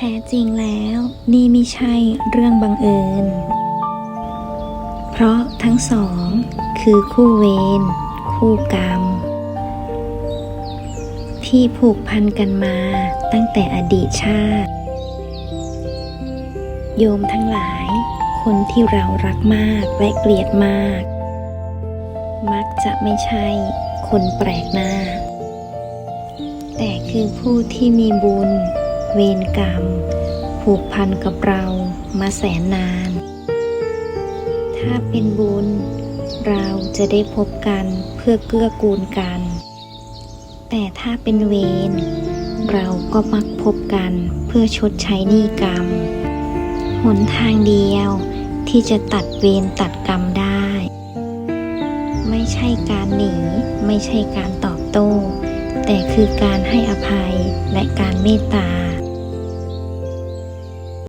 ท้จริงแล้ว นี่ไม่ใช่เรื่องบังเอิญ เพราะทั้งสอง คือคู่เวรคู่กรรม ที่ผูกพันกันมาตั้งแต่อดีตชาติ โยมทั้งหลาย คนที่เรารักมากและเกลียดมาก มักจะไม่ใช่คนแปลกหน้า แต่คือผู้ที่มีบุญ เวรกรรม ผูกพันกับเรามาแสนนาน ถ้าเป็นบุญ เราจะได้พบกันเพื่อเกื้อกูลกัน แต่ถ้าเป็นเวรเราก็มักพบกันเพื่อชดใช้หนี้กรรม หนทางเดียวที่จะตัดเวรตัดกรรมได้ ไม่ใช่การหนี ไม่ใช่การตอบโต้ แต่คือการให้อภัยและการเมตตา